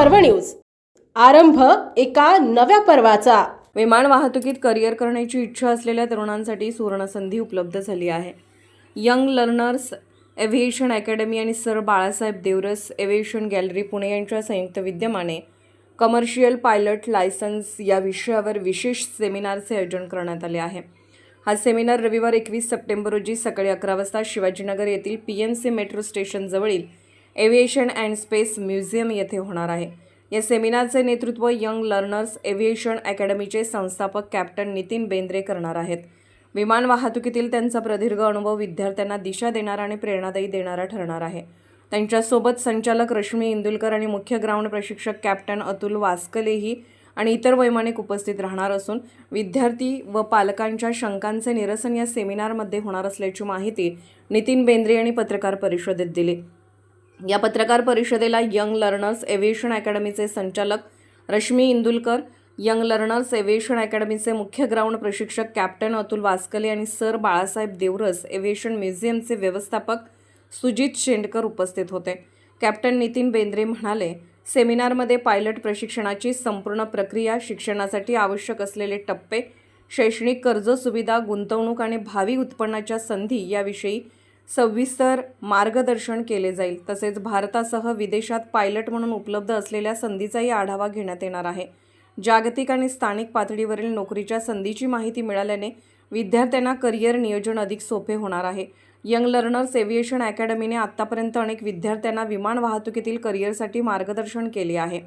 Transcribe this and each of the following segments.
पर्व न्यूज. आरंभ एका नव्या पर्वाचा. विमान वाहतुकीत करिअर करण्याची इच्छा असलेल्या तरुणांसाठी सुवर्णसंधी उपलब्ध झाली आहे. यंग लर्नर्स एव्हिएशन अकॅडमी आणि sir Balasaheb Deoras aviation gallery Pune यांच्या संयुक्त विद्यमाने कमर्शियल पायलट लायसन्स या विषयावर विशेष सेमिनारचे आयोजन करण्यात आले आहे. हा सेमिनार रविवार एकवीस सप्टेंबर रोजी सकाळी अकरा वाजता शिवाजीनगर येथील पी एम सी मेट्रो स्टेशनजवळील एव्हिएशन अँड स्पेस म्युझियम येथे होणार आहे. या सेमिनारचे नेतृत्व यंग लर्नर्स एव्हिएशन अकॅडमीचे संस्थापक कॅप्टन नितीन बेंद्रे करणार आहेत. विमान वाहतुकीतील त्यांचा प्रदीर्घ अनुभव विद्यार्थ्यांना दिशा देणारा आणि प्रेरणादायी देणारा ठरणार आहे. त्यांच्यासोबत संचालक रश्मी इंदुलकर आणि मुख्य ग्राउंड प्रशिक्षक कॅप्टन अतुल वास्कलेही आणि इतर वैमानिक उपस्थित राहणार असून विद्यार्थी व पालकांच्या शंकांचे निरसन या सेमिनारमध्ये होणार असल्याची माहिती नितीन बेंद्रे यांनी पत्रकार परिषदेत दिली. या पत्रकार परिषदेला यंग लर्नर्स एव्हिएशन अकॅडमीचे संचालक Rashmi Indulkar young learners aviation अकॅडमीचे मुख्य ग्राउंड प्रशिक्षक कॅप्टन अतुल वास्कले आणि सर बाळासाहेब देवरस एव्हिएशन म्युझियमचे व्यवस्थापक सुजित शेंडकर उपस्थित होते. कॅप्टन नितीन बेंद्रे म्हणाले सेमिनारमध्ये पायलट प्रशिक्षणाची संपूर्ण प्रक्रिया शिक्षणासाठी आवश्यक असलेले टप्पे शैक्षणिक कर्ज सुविधा गुंतवणूक आणि भावी उत्पन्नाच्या संधी याविषयी सविस्तर मार्गदर्शन केले जाईल. तसेच भारतासह विदेशात पायलट म्हणून उपलब्ध असलेल्या संधीचाही आढावा घेण्यात येणार आहे. जागतिक आणि स्थानिक पातळीवरील नोकरीच्या संधीची माहिती मिळाल्याने विद्यार्थ्यांना करिअर नियोजन अधिक सोपे होणार आहे. यंग लर्नर्स एव्हिएशन अकॅडमीने आत्तापर्यंत अनेक विद्यार्थ्यांना विमान वाहतुकीतील करिअरसाठी मार्गदर्शन केले आहे.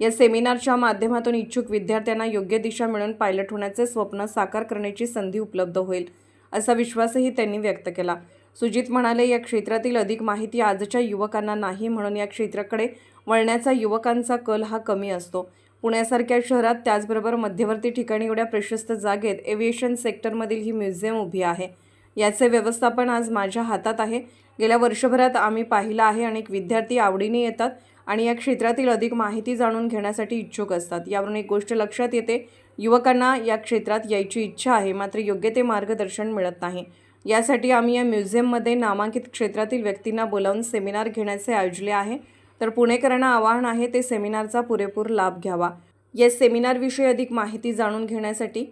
या सेमिनारच्या माध्यमातून इच्छुक विद्यार्थ्यांना योग्य दिशा मिळून पायलट होण्याचे स्वप्न साकार करण्याची संधी उपलब्ध होईल असा विश्वासही त्यांनी व्यक्त केला. सुजित म्हणाले या क्षेत्रातील अधिक माहिती आजच्या युवकांना नाही म्हणून या क्षेत्राकडे वळण्याचा युवकांचा कल हा कमी असतो. पुण्यासारख्या शहरात त्याचबरोबर मध्यवर्ती ठिकाणी एवढ्या प्रशस्त जागेत एव्हिएशन सेक्टरमधील ही म्युझियम उभी आहे. याचे व्यवस्थापन आज माझ्या हातात आहे. गेल्या वर्षभरात आम्ही पाहिलं आहे अनेक विद्यार्थी आवडीने येतात आणि या क्षेत्रातील अधिक माहिती जाणून घेण्यासाठी इच्छुक असतात. यावरून एक गोष्ट लक्षात येते युवकांना या क्षेत्रात यायची इच्छा आहे मात्र योग्य ते मार्गदर्शन मिळत नाही. यासाठी आम्ही या म्युझियममध्ये नामांकित क्षेत्रातील व्यक्तींना बोलावून सेमिनार घेण्याचे आयोजले आहे. तर पुणेकरांना आवाहन आहे ते सेमिनारचा पुरेपूर लाभ घ्यावा. या सेमिनारविषयी अधिक माहिती जाणून घेण्यासाठी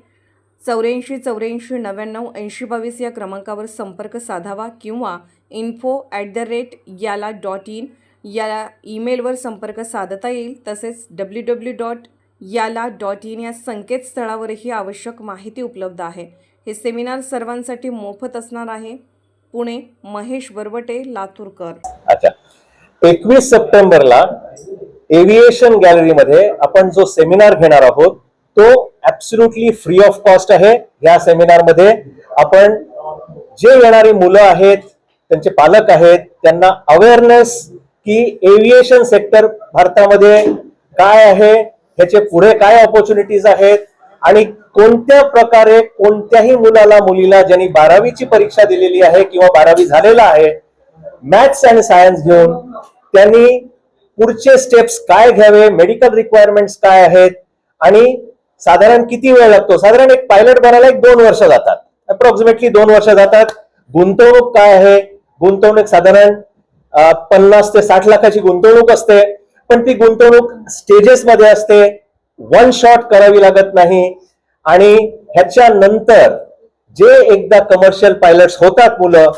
चौऱ्याऐंशी चौऱ्याऐंशी नव्याण्णव ऐंशी बावीस या क्रमांकावर संपर्क साधावा किंवा इन्फो ॲट द रेट याला डॉट इन या ईमेलवर संपर्क साधता येईल. तसेच डब्ल्यू डब्ल्यू डॉट याला डॉट इन या संकेतस्थळावरही आवश्यक माहिती उपलब्ध आहे. हे सेमिनार सर्वांसाठी मोफत असणार आहे. पुणे महेश बरवटे लातूरकर. अच्छा. एकवीस सप्टेंबरला एव्हिएशन गॅलरीमध्ये आपण जो सेमिनार घेणार आहोत तो ऍब्सुल्युटली फ्री ऑफ कॉस्ट आहे. या सेमिनारमध्ये आपण जे येणारी मुलं आहेत त्यांचे पालक आहेत त्यांना अवेअरनेस की एव्हिएशन सेक्टर भारतामध्ये काय आहे ह्याचे पुढे काय ऑपॉर्च्युनिटीज आहेत आणि कोणत्या प्रकारे कोणत्याही मुलाला मुलीला ज्यांनी बारावीची परीक्षा दिलेली आहे किंवा बारावी झालेला आहे मॅथ्स अँड सायन्स घेऊन त्यांनी पुढचे स्टेप्स काय घ्यावे मेडिकल रिक्वायरमेंट्स काय आहेत आणि साधारण किती वेळ लागतो? साधारण एक पायलट बनायला एक दोन वर्ष जातात. अप्रॉक्सिमेटली दोन वर्ष जातात. गुंतवणूक काय आहे? गुंतवणूक साधारण पन्नास ते साठ लाखाची गुंतवणूक असते. पण ती गुंतवणूक स्टेजेस मध्ये असते. वन शॉट करावी लागत नाही. आणि ह्याच्या नंतर जे एकदा कमर्शियल पायलट्स होतात मुलं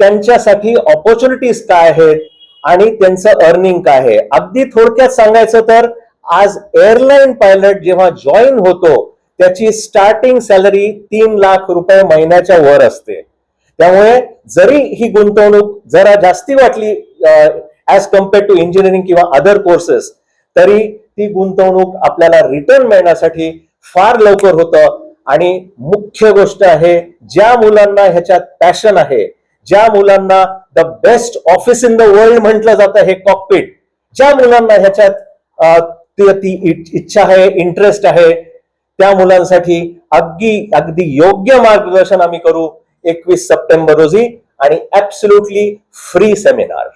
त्यांच्यासाठी ऑपॉर्च्युनिटीज काय आहेत आणि त्यांचं अर्निंग काय आहे? अगदी थोडक्यात सांगायचं तर आज एअरलाईन पायलट जेव्हा जॉईन होतो त्याची स्टार्टिंग सॅलरी तीन लाख रुपये महिन्याच्या वर असते. त्यामुळे जरी ही गुंतवणूक जरा जास्ती वाटली ऍज कंपेअर टू इंजिनिअरिंग किंवा अदर कोर्सेस तरी ती गुंतवणूक आपल्याला रिटर्न मिळण्यासाठी फार लवकर होतं. आणि मुख्य गोष्ट आहे ज्या मुलांना ह्याच्यात पॅशन आहे ज्या मुलांना the best office in the world म्हटलं जातं हे कॉकपिट ज्या मुलांना ह्याच्यात ती इच्छा आहे इंटरेस्ट आहे त्या मुलांसाठी अगदी अगदी योग्य मार्गदर्शन आम्ही करू एकवीस सप्टेंबर रोजी आणि ऍब्सोल्युटली फ्री सेमिनार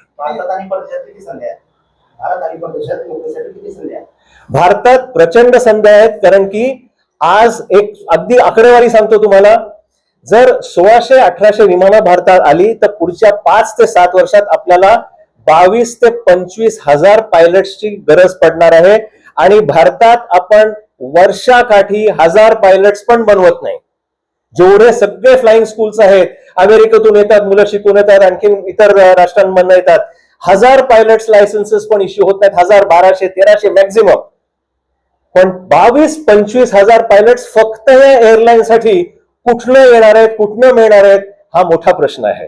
भारतात प्रचंड संधी आहेत कारण की आज एक अगदी आकडेवारी सांगतो तुम्हाला जर सोळाशे अठराशे विमानं भारतात आली तर पुढच्या पाच ते सात वर्षात आपल्याला बावीस ते पंचवीस हजार पायलट्सची गरज पडणार आहे. आणि भारतात आपण वर्षाकाठी हजार पायलट्स पण बनवत नाही. जेवढे सगळे फ्लाइंग स्कूल्स आहेत अमेरिकेतून येतात मुलं शिकून येतात आणखी इतर राष्ट्रांमधनं येतात हजार पायलट्स लायसन्सेस पण इश्यू होत नाहीत हजार बाराशे तेराशे मॅक्झिमम पण बावीस पंचवीस हजार पायलट्स फक्त या एअरलाईन साठी कुठनं येणार आहेत कुठनं मिळणार आहेत हा मोठा प्रश्न आहे.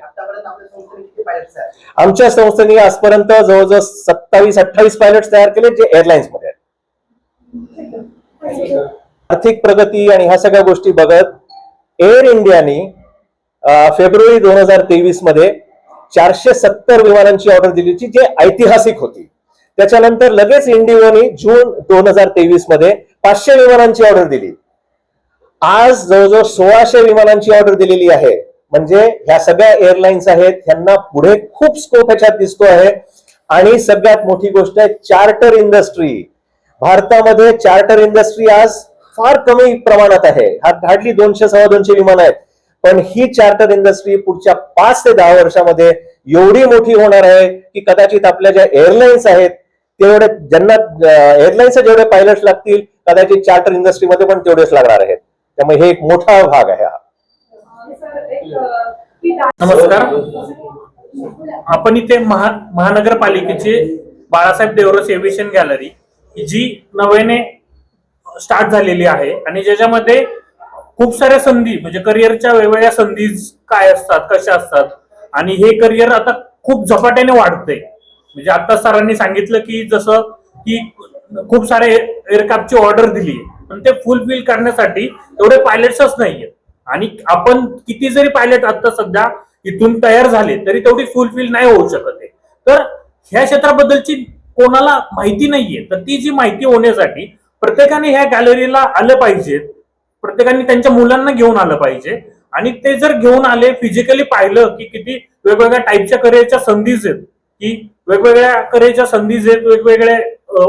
आमच्या संस्थेने आजपर्यंत जवळजवळ सत्तावीस अठ्ठावीस पायलट्स तयार केले जे एअरलाईन्समध्ये आहेत. आर्थिक प्रगती आणि ह्या सगळ्या गोष्टी बघत एअर इंडियाने फेब्रुवारी दोन हजार तेवीसमध्ये चारशे सत्तर विमानांची ऑर्डर दिली होती जे ऐतिहासिक होती. त्याच्यानंतर लगेच इंडिगोने जून दोन हजार तेवीसमध्ये पाचशे विमानांची ऑर्डर दिली. आज जवळजवळ सोळाशे विमानांची ऑर्डर दिलेली आहे. म्हणजे ह्या सगळ्या एअरलाईन्स आहेत ह्यांना पुढे खूप स्कोप ह्याच्यात दिसतो आहे. आणि सगळ्यात मोठी गोष्ट आहे चार्टर इंडस्ट्री भारतामध्ये चार्टर इंडस्ट्री आज फार कमी प्रमाणात आहे. हार्डली दोनशे सव्वा दोनशे विमान आहेत. पण ही चार्टर इंडस्ट्री पुढच्या पाच ते दहा वर्षामध्ये एवढी मोठी होणार आहे की कदाचित आपल्या ज्या एअरलाईन्स आहेत तेवढे ज्यांना एअरलाईन्सचे जेवढे पायलट्स लागतील कदाचित चार्टर इंडस्ट्रीमध्ये पण तेवढेच लागणार आहेत. त्यामुळे हे एक मोठा भाग आहे हा. नमस्कार. आपण इथे महा महानगरपालिकेची बाळासाहेब देवरस एव्हिएशन गॅलरी जी नव्याने स्टार्ट झालेली आहे आणि ज्याच्यामध्ये खूप साऱ्या संधी म्हणजे करिअरच्या वेगवेगळ्या संधी काय असतात कशा असतात आणि हे करिअर आता खूप झपाट्याने वाढतंय. म्हणजे आता सरांनी सांगितलं की जसं की खूप सारे एअरक्राफ्टची ऑर्डर दिली पण ते फुलफिल करण्यासाठी एवढे पायलट्सच नाहीयेत. आणि आपण किती जरी पायलट आता सध्या इथून तयार झाले तरी तेवढी फुलफिल नाही होऊ शकत आहे. तर ह्या क्षेत्राबद्दलची कोणाला माहिती नाहीये. तर ती जी माहिती होण्यासाठी प्रत्येकाने ह्या गॅलरीला आलं पाहिजे. प्रत्येकाने त्यांच्या मुलांना घेऊन आलं पाहिजे. आणि ते जर घेऊन आले फिजिकली पाहिलं की किती वेगवेगळ्या टाईपच्या करिअरच्या संधीच आहेत की वेगवेगळ्या करेच्या संधीज आहेत वेगवेगळे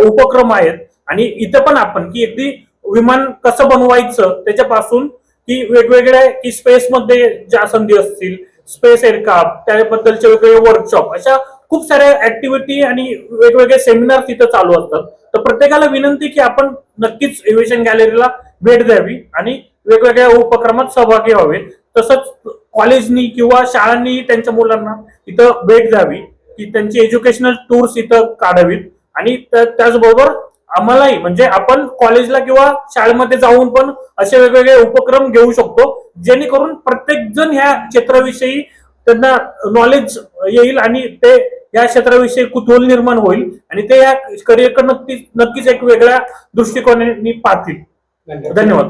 उपक्रम आहेत आणि इथं पण आपण की अगदी विमान कसं बनवायचं त्याच्यापासून की वेगवेगळ्या की स्पेसमध्ये ज्या संधी असतील स्पेस एअरक्राफ्ट त्याबद्दलचे वेगवेगळे वर्कशॉप अशा खूप साऱ्या ऍक्टिव्हिटी आणि वेगवेगळे सेमिनार तिथं चालू असतात. तर प्रत्येकाला विनंती की आपण नक्कीच एव्हिएशन गॅलरीला भेट द्यावी आणि वेगवेगळ्या उपक्रमात सहभागी व्हावे. तसंच कॉलेजनी किंवा शाळांनी त्यांच्या मुलांना इथं भेट द्यावी. की त्यांची एज्युकेशनल टूर्स इथं काढावीत. आणि त्या- त्याचबरोबर आम्हालाही म्हणजे आपण कॉलेजला किंवा शाळेमध्ये जाऊन पण असे वेगवेगळे उपक्रम घेऊ शकतो जेणेकरून प्रत्येक जण ह्या क्षेत्राविषयी त्यांना नॉलेज येईल आणि ते या क्षेत्राविषयी कुतूहल निर्माण होईल आणि ते या करिअरकडे नक्कीच नक्कीच एक वेगळ्या दृष्टिकोनाने पाहतील. धन्यवाद.